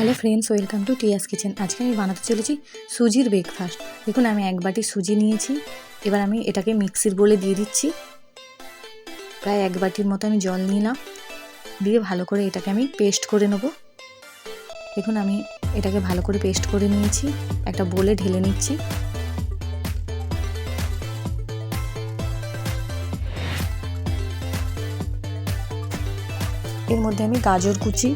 Hello friends welcome to Tia's kitchen আজকে আমি বানাতে চলেছি সুজির ব্রেকফাস্ট দেখুন, আমি এক বাটি সুজি নিয়েছি। এবার আমি এটাকে মিক্সির বলে দিয়ে দিচ্ছি। প্রায় এক বাটির মতো আমি জল নিলাম। দিয়ে ভালো করে এটাকে আমি পেস্ট করে নেব। দেখুন, আমি এটাকে ভালো করে পেস্ট করে নিয়েছি। একটা বলে ঢেলে নিচ্ছি। এর মধ্যে আমি গাজর কুচি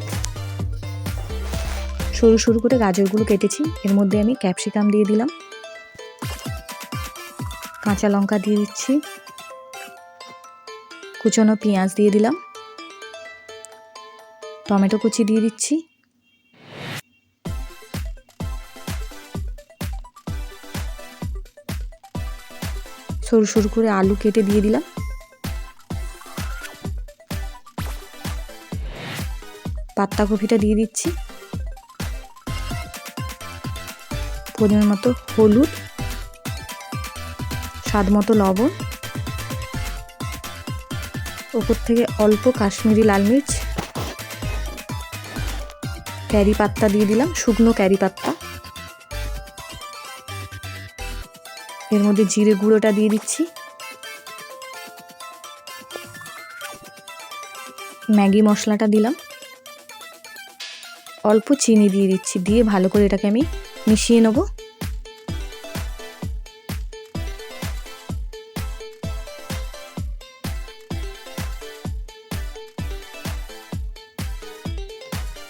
সরু সরু করে গাজরগুলো কেটেছি। এর মধ্যে আমি ক্যাপসিকাম দিয়ে দিলাম। কাঁচা লঙ্কা দিয়ে দিচ্ছি। কুচনো পেঁয়াজ দিয়ে দিলাম। টমেটো কুচি দিয়ে দিচ্ছি। সরু সরু করে আলু কেটে দিয়ে দিলাম। পাত্তাকপিটা দিয়ে দিচ্ছি। পরিমাণ মতো হলুদ, স্বাদ মতো লবণ, ওপর থেকে অল্প কাশ্মীরি লাল মির্চ, ক্যারি পাত্তা দিয়ে দিলাম, শুকনো ক্যারি পাত্তা। এর মধ্যে জিরে গুঁড়োটা দিয়ে দিচ্ছি। ম্যাগি মশলাটা দিলাম। অল্প চিনি দিয়ে দিচ্ছি, দিয়ে ভালো করে এটাকে আমি মিশিয়ে নেব।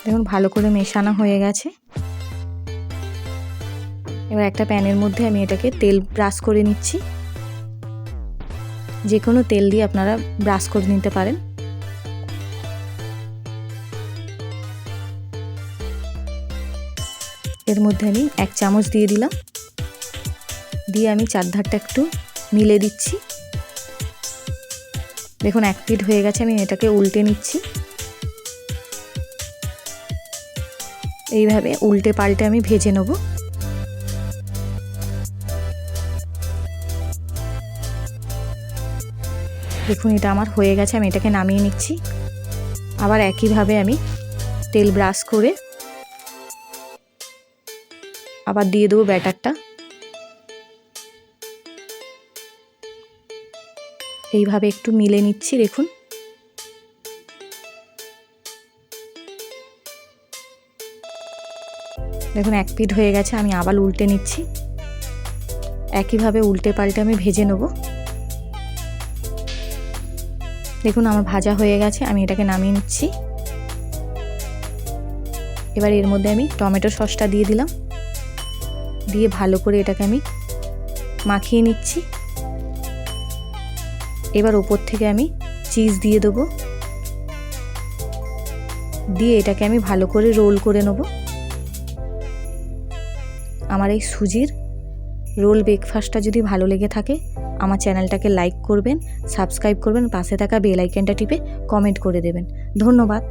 দেখুন, ভালো করে মেশানো হয়ে গেছে। এবার একটা প্যানের মধ্যে আমি এটাকে তেল ব্রাশ করে নিচ্ছি। যে কোনো তেল দিয়ে আপনারা ব্রাশ করে নিতে পারেন। এর মধ্যে আমি এক চামচ দিয়ে দিলাম। দিয়ে আমি চারধারটা একটু মিলে দিচ্ছি। দেখুন, এক পিঠ হয়ে গেছে, আমি এটাকে উল্টে নিচ্ছি। এইভাবে উল্টে পাল্টে আমি ভেজে নেব। দেখুন, এটা আমার হয়ে গেছে, আমি এটাকে নামিয়ে নিচ্ছি। আবার একইভাবে আমি তেল ব্রাশ করে আবার দিয়ে দেবো ব্যাটারটা। এইভাবে একটু মিলে নিচ্ছি, দেখুন। দেখুন, এক পিট হয়ে গেছে, আমি আবার উল্টে নিচ্ছি। একইভাবে উল্টে পাল্টে আমি ভেজে নেব। দেখুন, আমার ভাজা হয়ে গেছে, আমি এটাকে নামিয়ে নিচ্ছি। এবার এর মধ্যে আমি টমেটো সসটা দিয়ে দিলাম। দিয়ে ভালো করে এটাকে আমি মাখিয়ে নিচ্ছি। এবার ওপর থেকে আমি চিজ দিয়ে দেবো। দিয়ে এটাকে আমি ভালো করে রোল করে নেব। আমার এই সুজির রোল ব্রেকফাস্টটা যদি ভালো লেগে থাকে, আমার চ্যানেলটাকে লাইক করবেন, সাবস্ক্রাইব করবেন, পাশে থাকা বেল আইকনটা টিপে কমেন্ট করে দেবেন। ধন্যবাদ।